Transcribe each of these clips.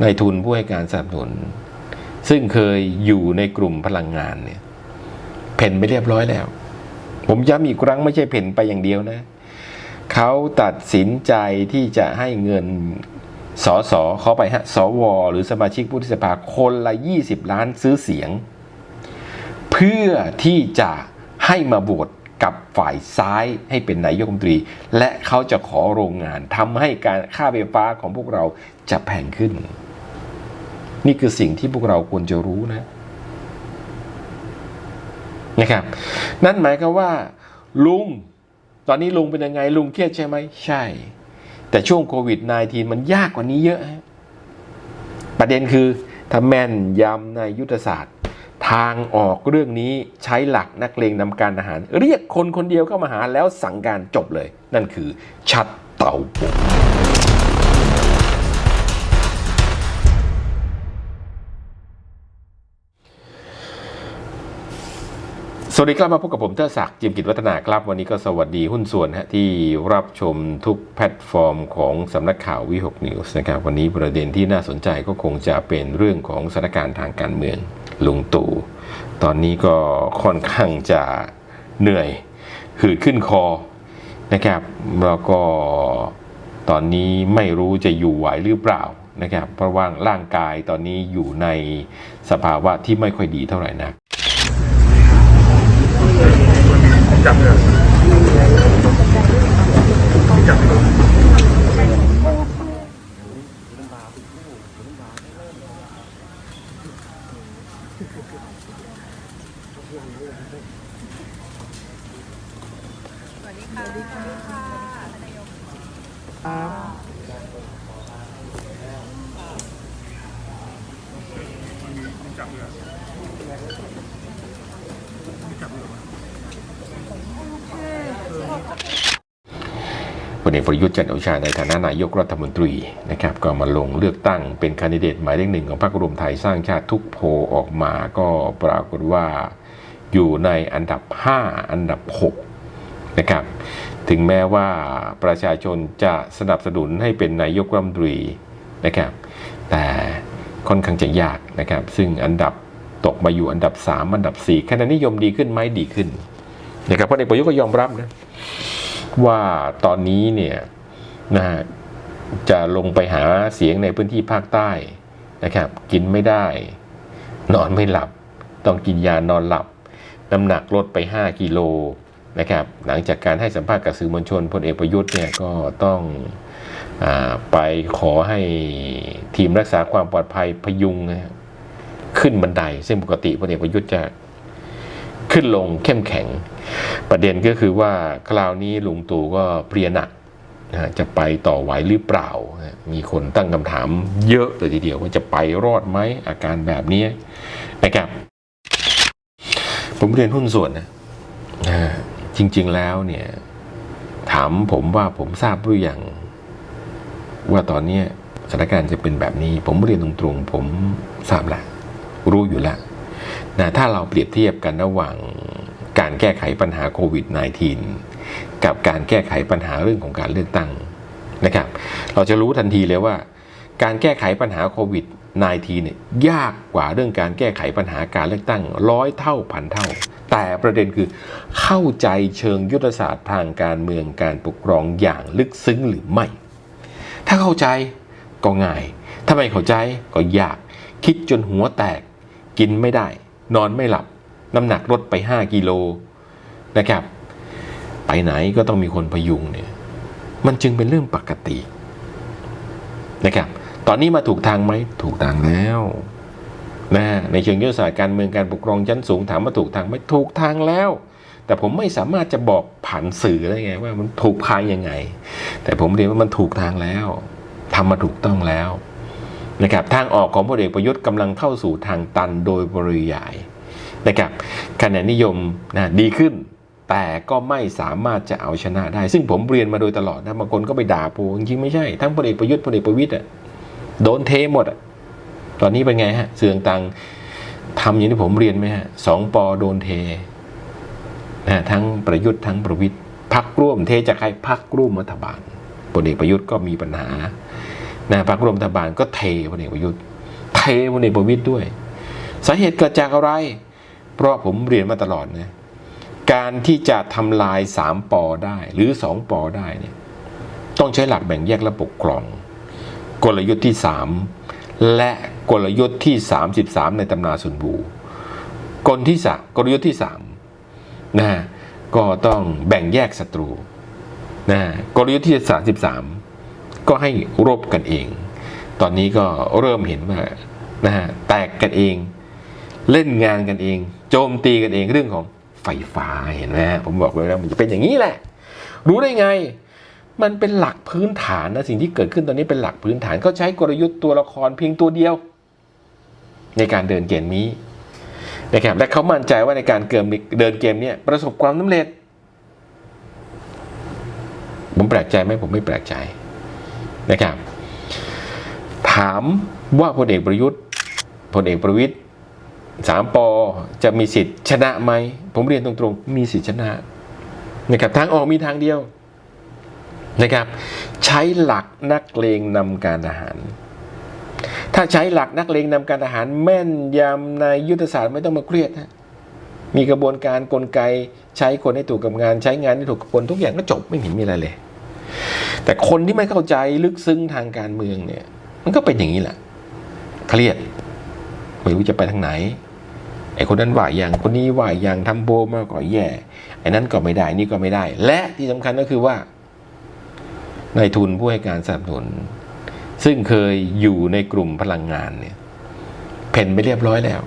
ในายทุนผู้ให้การสนับสนุน ซึ่งเคยอยู่ในกลุ่มพลังงานเนี่ยเพ่นไปเรียบร้อยแล้ว ผมย้ำอีกครั้งไม่ใช่เพ่นไปอย่างเดียวนะ เขาตัดสินใจที่จะให้เงินสอสอเขาไปฮะสวหรือสมาชิกผู้ทธิสภาคนละ 20 ล้านซื้อเสียง เพื่อที่จะให้มาโหวตกับฝ่ายซ้ายให้เป็นนายกรัฐมนตรี และเขาจะขอโรงงานทำให้การค่าไฟฟ้าของพวกเราจะแพงขึ้น นี่คือสิ่งที่พวกเราควรจะรู้นะนะครับ นั่นหมายความว่า ลุง ตอนนี้ลุงเป็นยังไงลุงเครียดใช่ไหมใช่ แต่ช่วงโควิด -19 มันยากกว่านี้เยอะประเด็นคือถ้าแม่นยำในยุทธศาสตร์ ทางออกเรื่องนี้ใช้หลักนักเลงนำการทหาร เรียกคนคนเดียวเข้ามาหาแล้วสั่งการจบเลย นั่นคือชัดเต่าปุ สวัสดีครับมาพบกับผมเทอศักดิ์จิมกิจวัฒนาครับ วันนี้ก็สวัสดีหุ้นส่วนฮะที่รับชมทุกแพลตฟอร์มของสำนักข่าววิหกนิวส์นะครับวันนี้ประเด็นที่น่าสนใจก็คงจะเป็นเรื่องของสถานการณ์ทางการเมืองลุงตู่ตอนนี้ก็ค่อนข้างจะเหนื่อยหืดขึ้นคอนะครับแล้วก็ตอนนี้ไม่รู้จะอยู่ไหวหรือเปล่านะครับเพราะว่าร่างกายตอนนี้อยู่ในสภาวะที่ไม่ค่อยดีเท่าไหร่นัก จับเลยจับเลยจับเลยจับเลย พลเอกประยุทธ์จันทร์โอชาในฐานะนายกรัฐมนตรีนะครับก็มาลงเลือกตั้งเป็นคนดิเดตหมายเลขหนึ่งของพรรครวมไทยสร้างชาติทุกโพออกมาก็ปรากฏว่าอยู่ในอันดับ 5 อันดับ 6 นะครับ ถึงแม้ว่าประชาชนจะสนับสนุนให้เป็นนายกรัฐมนตรีนะครับ แต่ค่อนข้างจะยากนะครับ ซึ่งอันดับตกมาอยู่อันดับ 3 อันดับ 4 คะแนนนิยมดีขึ้นไหมดีขึ้นนะครับพลเอกประยุทธ์ก็ยอมรับนะ ว่าตอนนี้เนี่ยนะฮะจะลงไปหาเสียงในพื้นที่ภาคใต้นะครับ กินไม่ได้ นอนไม่หลับ ต้องกินยานอนหลับ น้ำหนักลดไป 5 กิโลนะครับ หลังจากการให้สัมภาษณ์กับสื่อมวลชนพลเอกประยุทธ์เนี่ยก็ต้องอไปขอให้ทีมรักษาความปลอดภัยพยุงนะฮะขึ้นบันได ซึ่งปกติพลเอกประยุทธ์จะ ขึ้นลงเข้มแข็ง ประเด็นก็คือว่าคราวนี้ลุงตู่ก็เพลียหนักนะจะไปต่อไหวหรือเปล่า มีคนตั้งคำถามเยอะเลยทีเดียวว่าจะไปรอดไหมอาการแบบนี้นะครับ ผมเรียนหุ้นส่วนนะจริง ๆแล้วเนี่ย ถามผมว่าผมทราบหรือยังว่าตอนนี้สถานการณ์จะเป็นแบบนี้ ผมเรียนตรงๆผมทราบแล้วรู้อยู่แล้ว นะถ้าเราเปรียบเทียบกันระหว่างการแก้ไขปัญหาโควิด -19 กับการแก้ไขปัญหาเรื่องของการเลือกตั้งนะครับ เราจะรู้ทันทีเลยว่า การแก้ไขปัญหาโควิด -19 เนี่ยยากกว่าเรื่องการแก้ไขปัญหาการเลือกตั้งร้อยเท่าพันเท่า แต่ประเด็นคือเข้าใจเชิงยุทธศาสตร์ทางการเมืองการปกครองอย่างลึกซึ้งหรือไม่ ถ้าเข้าใจก็ง่าย ถ้าไม่เข้าใจก็ยาก คิดจนหัวแตกกินไม่ได้ นอนไม่หลับ น้ำหนักลดไป 5 กิโลนะครับ ไปไหนก็ต้องมีคนพยุงเนี่ยมันจึงเป็นเรื่องปกตินะครับ ตอนนี้มาถูกทางไหมถูกทางแล้วนะในเชิงยุทธศาสตร์การเมืองการปกครองชั้นสูงถามว่าถูกทางไหมถูกทางแล้ว แต่ผมไม่สามารถจะบอกผ่านสื่อได้ไง ว่ามันถูกทางยังไง แต่ผมเรียนว่ามันถูกทางแล้วทำมาถูกต้องแล้ว นะครับทางออกของพลเอกประยุทธ์กำลังเข้าสู่ทางตันโดยปริยายนะครับคะแนนนิยมนะดีขึ้น แต่ก็ไม่สามารถจะเอาชนะได้ ซึ่งผมเรียนมาโดยตลอดนะบางคนก็ไปด่าปูจริงๆไม่ใช่ ทั้งพลเอกประยุทธ์พลเอกประวิตยอะโดนเทหมดอะตอนนี้เป็นไงฮะเสื่องตังทำอย่างที่ผมเรียนไหมฮะสองปอโดนเทนะทั้งประยุทธ์ทั้งประวิตยพักร่วมเทจากใครพักร่วมรัฐบาลพลเอกประยุทธ์ก็มีปัญหา นะพรรคร่วมรัฐบาลก็เทพลเอกประยุทธ์เทพลเอกประวิตยด้วย สาเหตุเกิดจากอะไร เพราะผมเรียนมาตลอดนะการที่จะทำลายสามปอได้หรือสองปอได้เนี่ยต้องใช้หลักแบ่งแยกและปกครอง กลยุทธ์ที่ 3 และกลยุทธ์ที่ 33 ในตำนาสุนบูกลที่สกลยุทธ์ที่3นะก็ต้องแบ่งแยกศัตรูนะกลยุทธ์ที่ 33 ก็ให้รบกันเอง ตอนนี้ก็เริ่มเห็นว่านะฮะแตกกันเอง เล่นงานกันเอง โจมตีกันเองเรื่องของไฟฟ้าเห็นไหมผมบอกเลยแล้วมันจะเป็นอย่างนี้แหละ รู้ได้ไง มันเป็นหลักพื้นฐานนะสิ่งที่เกิดขึ้นตอนนี้เป็นหลักพื้นฐานเขาใช้กลยุทธ์ตัวละครเพียงตัวเดียว ในการเดินเกมนี้นะครับและเขามั่นใจว่าในการเกิมเดินเกมเนี้ประสบความสำเร็จ ผมแปลกใจไหมผมไม่แปลกใจ นะครับ ถามว่าพลเอกประยุทธ์พลเอกประวิตยสามปอจะมีสิทธิ์ชนะไหม ผมเรียนตรงๆ มีสิทธิ์ชนะนะครับทางออกมีทางเดียวนะครับ ใช้หลักนักเลงนำการทหาร ถ้าใช้หลักนักเลงนำการทหาร แม่นยำในยุทธศาสตร์ไม่ต้องมาเครียดฮะมีกระบวนการกลไกใช้คนให้ถูกกับงาน ใช้งานให้ถูกกับคนทุกอย่างก็จบไม่เห็นมีอะไรเลย แต่คนที่ไม่เข้าใจลึกซึ้งทางการเมืองเนี่ย มันก็เป็นอย่างนี้แหละเครียดไม่รู้จะไปทางไหนไอ้คนนั้นว่าอย่างคนนี้ว่าอย่างทำโบมาก็แย่ไอ้นั้นก็ไม่ได้นี่ก็ไม่ได้ และที่สำคัญก็คือว่านายทุนผู้ให้การสนับสนุนซึ่งเคยอยู่ในกลุ่มพลังงานเนี่ยเพ่นไปเรียบร้อยแล้ว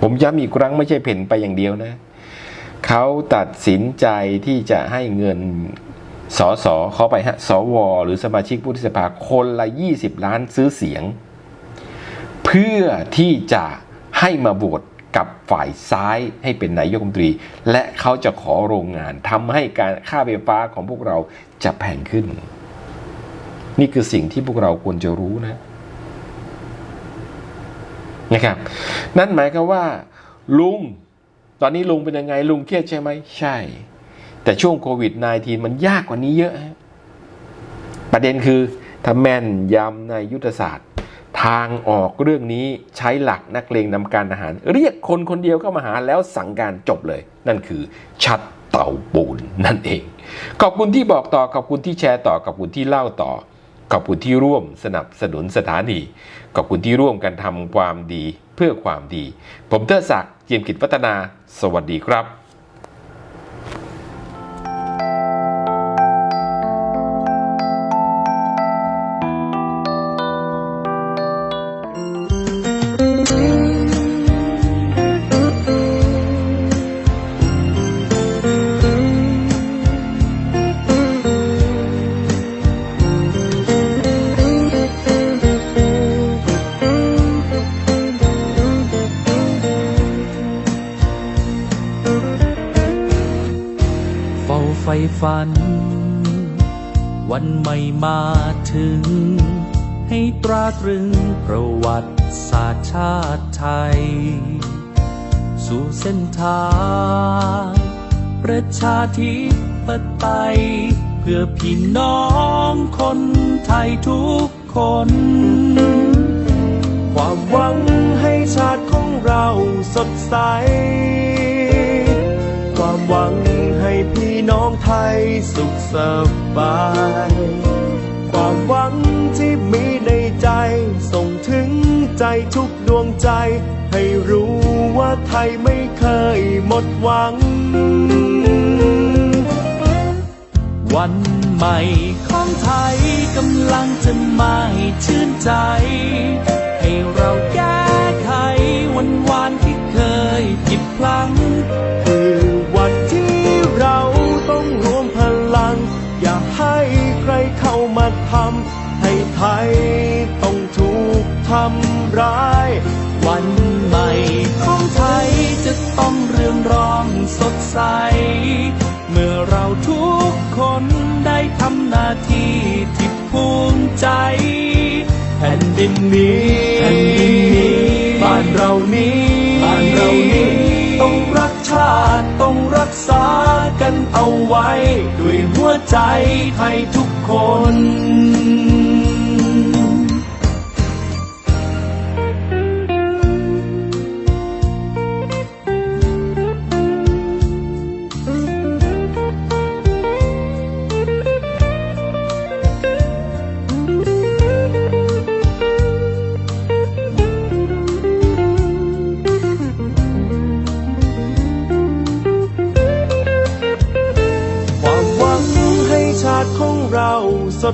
ผมย้ำอีกครั้งไม่ใช่เพ่นไปอย่างเดียวนะ เขาตัดสินใจที่จะให้เงิน สอสอเขาไปฮะสวหรือสมาชิกผู้ที่สภาคนละ 20 ล้านซื้อเสียง เพื่อที่จะให้มาโหวตกับฝ่ายซ้ายให้เป็นนายกรัฐมนตรี และเขาจะขอโรงงานทำให้การค่าไฟฟ้าของพวกเราจะแพงขึ้น นี่คือสิ่งที่พวกเราควรจะรู้นะนะครับ นั่นหมายความว่า ลุง ตอนนี้ลุงเป็นยังไงลุงเครียดใช่ไหมใช่ แต่ช่วงโควิด -19 มันยากกว่านี้เยอะ ประเด็นคือถ้าแม่นยำในยุทธศาสตร์ ทางออกเรื่องนี้ใช้หลักนักเลงนำการทหาร เรียกคนคนเดียวเข้ามาหาแล้วสั่งการจบเลย นั่นคือ ชัดเต่าปูนนั่นเอง ขอบคุณที่บอกต่อขอบคุณที่แชร์ต่อขอบคุณที่เล่าต่อขอบคุณที่ร่วมสนับสนุนสถานี ขอบคุณที่ร่วมกันทำความดีเพื่อความดี ผมเทอศักดิ์เจียมกิจพัฒนา สวัสดีครับ ฝัน วันใหม่มาถึง ให้ตราตรึงประวัติศาสตร์ชาติไทย สู่เส้นทาง ประชาธิปไตย เพื่อพี่น้องคนไทยทุกคน ความหวังให้ชาติของเราสดใส ความหวังให้พี่ น้องไทยสุขสบาย ความหวังที่มีในใจส่งถึงใจทุกดวงใจ ให้รู้ว่าไทยไม่เคยหมดหวัง วันใหม่ของไทยกำลังจะมาให้ชื่นใจ ให้เราแก้ไขวันวานที่เคยผิดพลั้ง ใครเข้ามาทำให้ไทยต้องถูกทำร้าย วันใหม่ของไทยจะต้องเรืองรองสดใส เมื่อเราทุกคนได้ทำหน้าที่ที่ภูมิใจแผ่นดินนี้แผ่นดินนี้บ้านเรานี้บ้านเรานี้ต้องรักชาติต้องรักษา ไว้ ด้วยหัวใจไทยทุกคน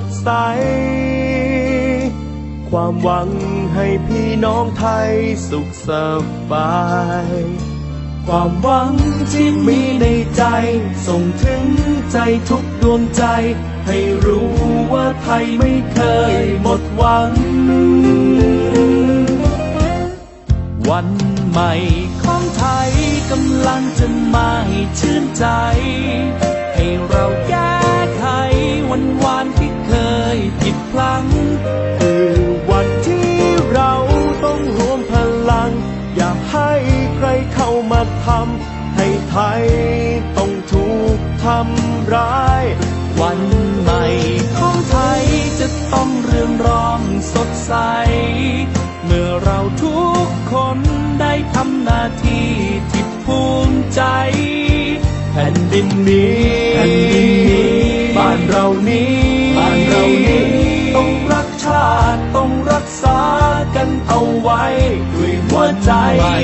ดใส ความหวังให้พี่น้องไทยสุขสบาย ความหวังที่มีในใจ ส่งถึงใจทุกดวงใจ ให้รู้ว่าไทยไม่เคยหมดหวัง วันใหม่ของไทยกำลังจะมาให้ชื่นใจ ให้เราแก้ไขวันวานท พลั้งคือวันที่เราต้องรวมพลัง อย่าให้ใครเข้ามาทำให้ไทยต้องถูกทำร้าย วันใหม่ของไทยจะต้องเรืองรองสดใส เมื่อเราทุกคนได้ทำหน้าที่ที่ภูมิใจ แผ่นดินนี้แผ่นดินนี้บ้านเรานี้บ้านเรานี้ต้องรักชาติต้องรักษากันเอาไว้ ด้วยหัวใจ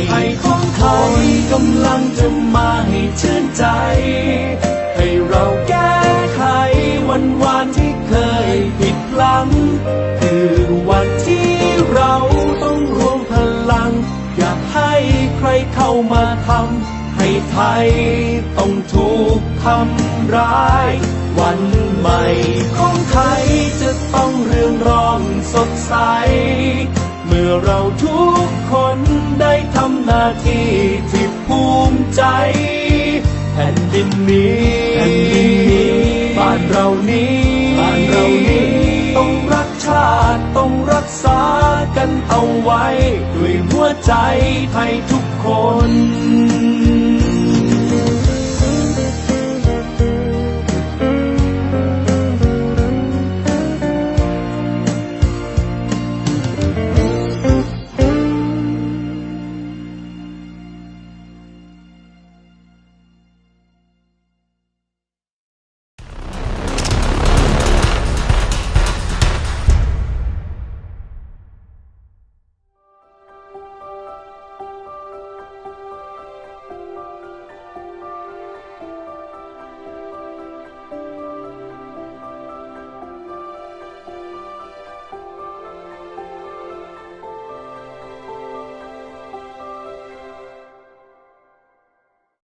ไทยของไทยกำลังจะมาให้ชื่นใจ ให้เราแก้ไขวันวานที่เคยผิดพลั้งคือวันที่เราต้องรวมพลัง อยากให้ใครเข้ามาทำให้ไทยต้องถูกทำร้าย วันใหม่ของไทยจะต้องเรืองรองสดใส เมื่อเราทุกคนได้ทำหน้าที่ที่ภูมิใจแผ่นดินนี้แผ่นดินนี้บ้านเรานี้บ้านเรานี้ต้องรักชาติต้องรักษากันเอาไว้ ด้วยหัวใจไทยทุกคน